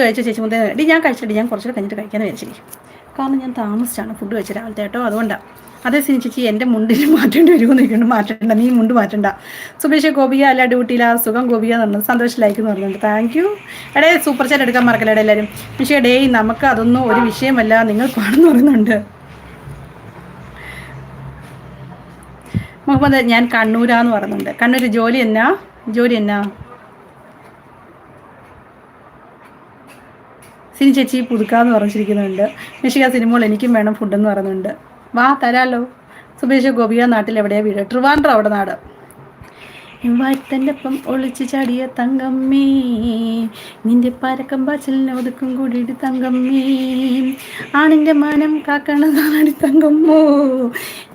കഴിച്ച ചേച്ചി മുതൽ ഞാൻ കഴിച്ചിട്ട് ഞാൻ കുറച്ചൊക്കെ കഴിഞ്ഞിട്ട് കഴിക്കാൻ വിചാരിച്ചിരി കാരണം ഞാൻ താമസിച്ചാണ് ഫുഡ് കഴിച്ച രാവിലത്തെ കേട്ടോ അതുകൊണ്ടാണ് അതേ സിനി ചേച്ചി എന്റെ മുണ്ടിൽ മാറ്റേണ്ടി വരുമോ എന്ന് ചോദിക്കുന്നുണ്ട്. മാറ്റണ്ട നീ മുണ്ട് മാറ്റണ്ട. സുബേഷ് ഗോപിക അല്ല ഡ്യൂട്ടിയിലാ സുഖം ഗോപിക എന്ന് പറഞ്ഞത് സന്തോഷം ലൈക്ക് എന്ന് പറഞ്ഞിട്ടുണ്ട് താങ്ക് യു എടേ സൂപ്പർ ചാറ്റ് എടുക്കാൻ മറക്കല്ലേ എല്ലാവരും പക്ഷേ ഡേ നമുക്ക് അതൊന്നും ഒരു വിഷയമല്ല. നിങ്ങൾ പാടെന്ന് പറയുന്നുണ്ട്. മുഹമ്മദ് ഞാൻ കണ്ണൂരാന്ന് പറയുന്നുണ്ട്. കണ്ണൂർ ജോലി എന്നാ? ജോലി എന്നാ? സിനി ചേച്ചി പുതുക്കാന്ന് പറഞ്ഞിരിക്കുന്നുണ്ട്. നിഷിക സിനിമകൾ എനിക്കും വേണം ഫുഡെന്ന് പറയുന്നുണ്ട്. വാ തരാലോ. സുബേഷ് ഗോപിക നാട്ടിൽ എവിടെയാ വീട്? ട്രിവാൻഡ്രം അവിടെ നാട്. വാറ്റന്റെ ഒപ്പം ഒളിച്ചു ചാടിയ തങ്കമ്മേ നിന്റെ പരക്കം പാച്ചലിനെ ഒതുക്കും കൂടിയിട്ട് തങ്കമ്മേ. ആണിന്റെ മാനം കാക്കണതാണടി തങ്കമ്മോ.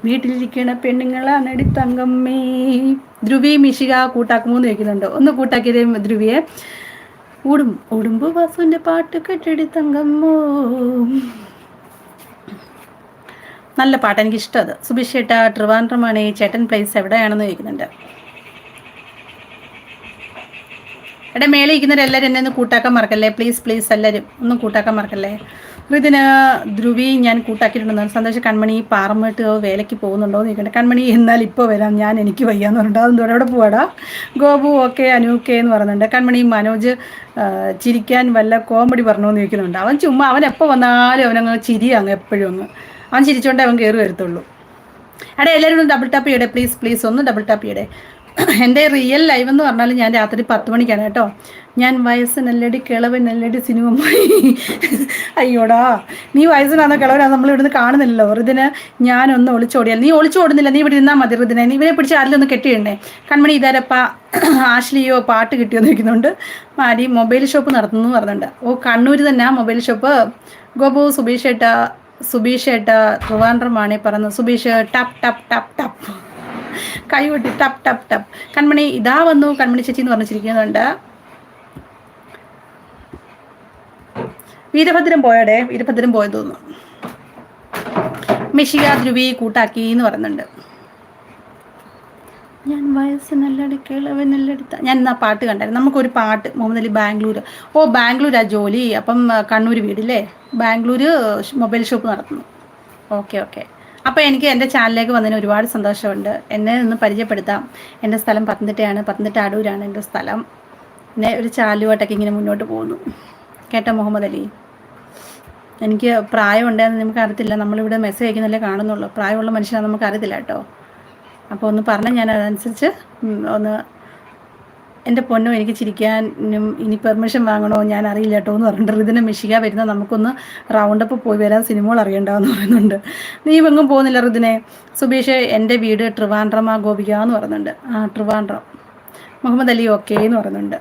വീട്ടിലിരിക്കണ പെണ്ണുങ്ങളാണടി തങ്കമ്മേ. ധ്രുവി മിഷിക കൂട്ടാക്കുമോ എന്ന് ചോദിക്കുന്നുണ്ട്. ഒന്ന് കൂട്ടാക്കിയതേ ധ്രുവിയെ. ഉടും ഉടുമ്പ് വാസുവിന്റെ പാട്ട് കെട്ടിടി തങ്കമ്മോ? നല്ല പാട്ട് എനിക്ക് ഇഷ്ടം അത് സുബിഷ് ചേട്ടാ ട്രിവാൻഡ്രമാണ് ഈ ചേട്ടൻ പ്ലേസ് എവിടെയാണെന്ന് ചോദിക്കുന്നുണ്ട്. എടാ മേലെ ഇരിക്കുന്നവരെല്ലാവരും എന്നെ ഒന്ന് കൂട്ടാക്കാൻ മറക്കല്ലേ? പ്ലീസ് പ്ലീസ് എല്ലാവരും ഒന്നും കൂട്ടാക്കാൻ മറക്കല്ലേ? ഇതിന് ധ്രുവി ഞാൻ കൂട്ടാക്കിയിട്ടുണ്ടെന്ന് സന്തോഷം കൺമണി പാറമേട്ട് വേലയ്ക്ക് പോകുന്നുണ്ടോ എന്ന് ചോദിക്കട്ടെ കൺമണി എന്നാൽ ഇപ്പോൾ വരാം. ഞാൻ എനിക്ക് വയ്യാന്ന് പറഞ്ഞിട്ട് അതെന്തോ എവിടെ പോവാടാ. ഗോപു ഓക്കെ അനൂക്കെ എന്ന് പറയുന്നുണ്ട്. കൺമണി മനോജ് ചിരിക്കാൻ വല്ല കോമഡി പറഞ്ഞോ എന്ന് ചോദിക്കുന്നുണ്ട്. അവൻ ചുമ്മാ അവൻ എപ്പോൾ വന്നാലും അവനങ്ങ് ചിരിയാങ്ങ് എപ്പോഴും അങ്ങ്. അവൻ ചിരിച്ചോണ്ടേ അവൻ കയറി വരത്തുള്ളൂ. എടാ എല്ലാവരും ഡബിൾ ടാപ്പ് ചെയ്യടെ പ്ലീസ് പ്ലീസ് ഒന്ന് ഡബിൾ ടാപ്പ് ചെയ്യടേ. എന്റെ റിയൽ ലൈവ് എന്ന് പറഞ്ഞാൽ ഞാൻ രാത്രി പത്ത് മണിക്കാണ് കേട്ടോ. ഞാൻ വയസ്സ് നെല്ലടി കിളവ് നെല്ലടി സിനിമ പോയി. അയ്യോടാ നീ വയസ്സിനാണോ കിളവനാണോ നമ്മൾ ഇവിടുന്ന് കാണുന്നില്ലല്ലോ. ഋതിന് ഞാനൊന്ന് ഒളിച്ചോടിയാൽ നീ ഒളിച്ചോടുന്നില്ല. നീ ഇവിടെ ഇരുന്നാൽ മതി ഋതിനെ നീ ഇവരെ പിടിച്ച് ആരിലൊന്ന് കെട്ടിയിടണേ. കൺമണി ഇതാരപ്പ ആഷ്ലിയോ പാട്ട് കിട്ടിയോ നിൽക്കുന്നുണ്ട് മാരി മൊബൈൽ ഷോപ്പ് നടത്തുന്നു പറഞ്ഞിട്ടുണ്ട്. ഓ കണ്ണൂർ തന്നെ മൊബൈൽ ഷോപ്പ്. ഗോപു സുബീഷ് ഏട്ട സുബീഷ് ഏട്ട ട്രിവാൻഡ്രമാണ് പറഞ്ഞു സുബീഷ് ടപ് ടപ് ടപ് ടപ്പ് കൈകൊട്ടി ടപ് ടപ് ടപ്. കൺമണി ഇതാ വന്നു. കൺമണി ചേച്ചി എന്ന് പറഞ്ഞിരിക്കുന്നുണ്ട്. വീരഭദ്രം പോയടെ. വീരഭദ്രം പോയത് തോന്നുന്നു. മിഷിക ധ്രുവി കൂട്ടാക്കി എന്ന് പറയുന്നുണ്ട്. ഞാൻ വയസ്സ് നല്ല വയസ്സിനല്ലടി കിളവനല്ലടി ഞാൻ ആ പാട്ട് കണ്ടായിരുന്നു. നമുക്കൊരു പാട്ട്. മുഹമ്മദ് അലി ബാംഗ്ലൂർ ഓ ബാംഗ്ലൂരാ ജോലി. അപ്പം കണ്ണൂർ വീടില്ലേ? ബാംഗ്ലൂർ മൊബൈൽ ഷോപ്പ് നടത്തുന്നു. Okay okay. അപ്പോൾ എനിക്ക് എന്റെ ചാനലിലേക്ക് വന്നതിന് ഒരുപാട് സന്തോഷമുണ്ട്. എന്നെ ഒന്ന് പരിചയപ്പെടുത്താം. എന്റെ സ്ഥലം പത്തനംതിട്ടയാണ്. പത്തനംതിട്ട അടൂരാണ് എന്റെ സ്ഥലം. പിന്നെ ഒരു ചാലുമായിട്ടൊക്കെ ഇങ്ങനെ മുന്നോട്ട് പോകുന്നു. കേട്ടോ മുഹമ്മദ് അലി? എനിക്ക് പ്രായം ഉണ്ടെന്ന് നമുക്ക് അറിയത്തില്ല. നമ്മളിവിടെ മെസ്സേജ് അയക്കുന്നല്ലേ കാണുന്നുള്ളൂ. പ്രായമുള്ള മനുഷ്യനാണ് നമുക്ക് അറിയത്തില്ല കേട്ടോ. അപ്പോൾ ഒന്ന് പറഞ്ഞാൽ ഞാൻ അതനുസരിച്ച് ഒന്ന് എന്റെ പൊന്നോ എനിക്ക് ചിരിക്കാനും ഇനി പെർമിഷൻ വാങ്ങണോ ഞാൻ അറിയില്ല കേട്ടോ എന്ന് പറഞ്ഞിട്ട് ഇതിനെ മിഷിക വരുന്ന നമുക്കൊന്ന് റൗണ്ട് അപ്പ് പോയി വരാൻ സിനിമകൾ അറിയണ്ടാവെന്ന് പറയുന്നുണ്ട്. നീ എങ്ങും പോകുന്നില്ല ഋതിനെ സുബീഷ് എന്റെ വീട് ട്രിവാൻഡ്രമ ഗോപിക എന്ന് പറയുന്നുണ്ട്. ആ ട്രിവാൻഡ്രം. മുഹമ്മദ് അലി ഓക്കെ എന്ന് പറയുന്നുണ്ട്.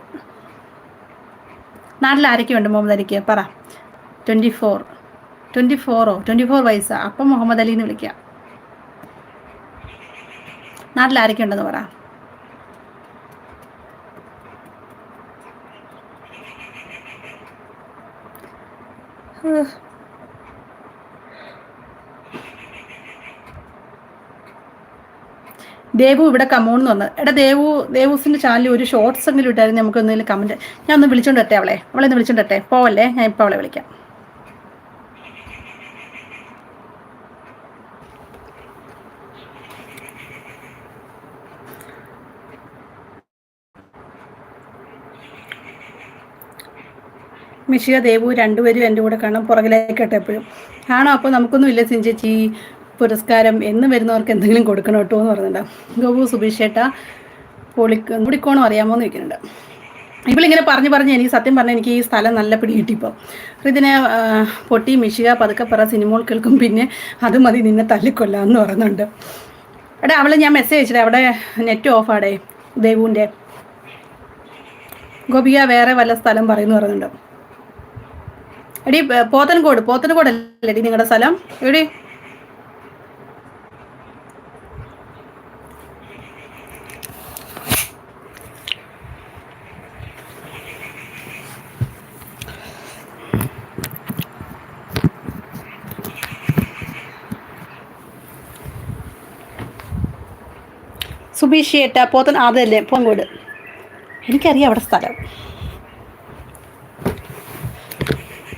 നാട്ടിൽ ആരൊക്കെയുണ്ട് മുഹമ്മദ് അലിക്ക്? പറ. ട്വന്റി ഫോർ ട്വന്റി ഫോറോ ട്വന്റി ഫോർ വയസ്സാണ് അപ്പം മുഹമ്മദ് അലി എന്ന് വിളിക്കാം. നാട്ടിൽ ആരൊക്കെയുണ്ടെന്ന് പറ. ദേവു ഇവിടെ കമോൺ വന്ന്. എടാ ദേവു ദേവൂസിന്റെ ചാനലിൽ ഒരു ഷോർട്സ് എങ്കിലും ഇട്ടായിരുന്നു നമുക്ക് എന്തെങ്കിലും കമന്റ് ഞാൻ ഒന്ന് വിളിച്ചോണ്ട് അവളെ. അവളെ ഒന്ന് വിളിച്ചോണ്ട് പോവല്ലേ ഞാൻ ഇപ്പോൾ അവളെ വിളിക്കാം. മിഷിക ദേവു രണ്ടുപേരും എന്റെ കൂടെ കാണാം പുറകിലേക്കട്ടെ എപ്പോഴും ആണോ? അപ്പോൾ നമുക്കൊന്നും ഇല്ല സിഞ്ചേച്ചി പുരസ്കാരം എന്ന് വരുന്നവർക്ക് എന്തെങ്കിലും കൊടുക്കണം കേട്ടോ എന്ന് പറയുന്നുണ്ട് ഗോപു സുബീഷ് ചേട്ടാ പൊളിക്ക് മുടിക്കോണം അറിയാമോ എന്ന് ചോദിക്കുന്നുണ്ട്. ഇവളിങ്ങനെ പറഞ്ഞു പറഞ്ഞ് എനിക്ക് സത്യം പറഞ്ഞാൽ എനിക്ക് ഈ സ്ഥലം നല്ല പിടി കിട്ടിപ്പോൾ ഇതിനെ പൊട്ടി മിഷിക പതുക്കെ പറ സിനിമകൾ കേൾക്കും പിന്നെ അത് മതി നിന്നെ തല്ലിക്കൊല്ലാം എന്ന് പറയുന്നുണ്ട് എടാ അവളെ ഞാൻ മെസ്സേജ് അയച്ചിട്ട് അവിടെ നെറ്റ് ഓഫ് ആടേ ദേവുവിന്റെ. ഗോപിക വേറെ വല്ല സ്ഥലം പറയുന്നു പറയുന്നുണ്ട് എടി പോത്തൻകോട് പോത്തൻകോട് അല്ലേ നിങ്ങളുടെ സ്ഥലം? എവിടെ സുബീഷ് ഏട്ട പോത്തൻ അതല്ലേ പോങ്കോട് എനിക്കറിയാം അവിടെ സ്ഥലം.